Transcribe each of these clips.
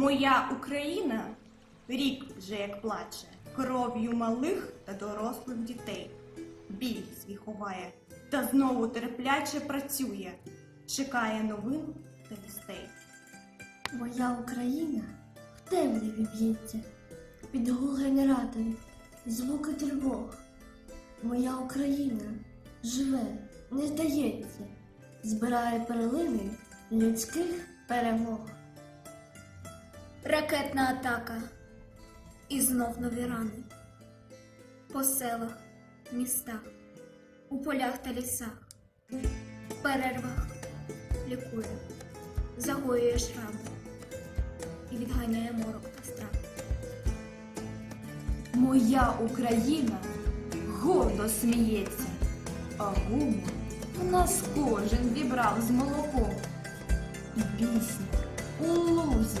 Моя Україна рік вже як плаче, кров'ю малих та дорослих дітей. Біль свій ховає та знову терпляче працює, чекає новин та вістей. Моя Україна в темряві б'ється, під гул звуки тривог. Моя Україна живе, не здається, збирає перлини людських перемог. Ракетна атака. І знов нові рани. По селах, містах, у полях та лісах, в перервах лікує, загоює шрами і відганяє морок та страх. Моя Україна гордо сміється, а гумор в нас кожен вібрав з молоком. І пісня у лузі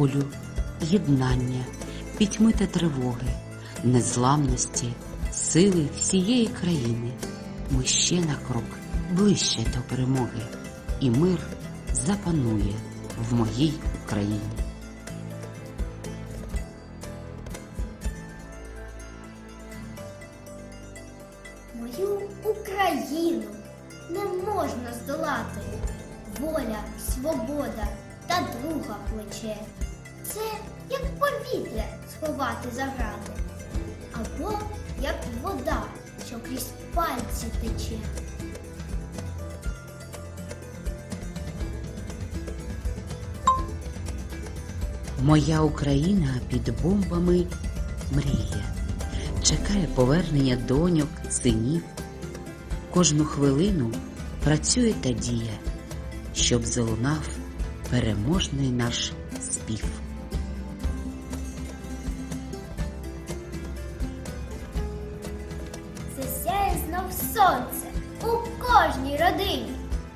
болю, єднання, пітьми та тривоги, незламності, сили всієї країни. Ми ще на крок ближче до перемоги, і мир запанує в моїй Україні. Мою Україну не можна здолати. Воля, свобода та друга плече. Це як повітря сховати за грати, або як вода, що крізь пальці тече. Моя Україна під бомбами мріє, чекає повернення доньок, синів. Кожну хвилину працює та діє, щоб залунав переможний наш спів. Сонце у кожній родині.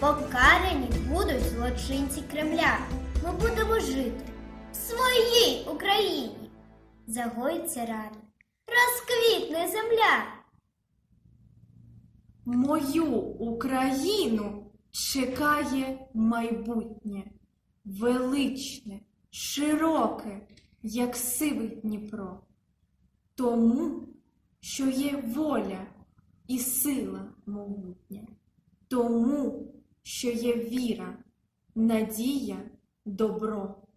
Покарані будуть злочинці Кремля. Ми будемо жити в своїй Україні. Загоїться рани, розквітне земля. Мою Україну чекає майбутнє, величне, широке, як сивий Дніпро. Тому, що є воля і сила могутня, тому, що є віра, надія, добро.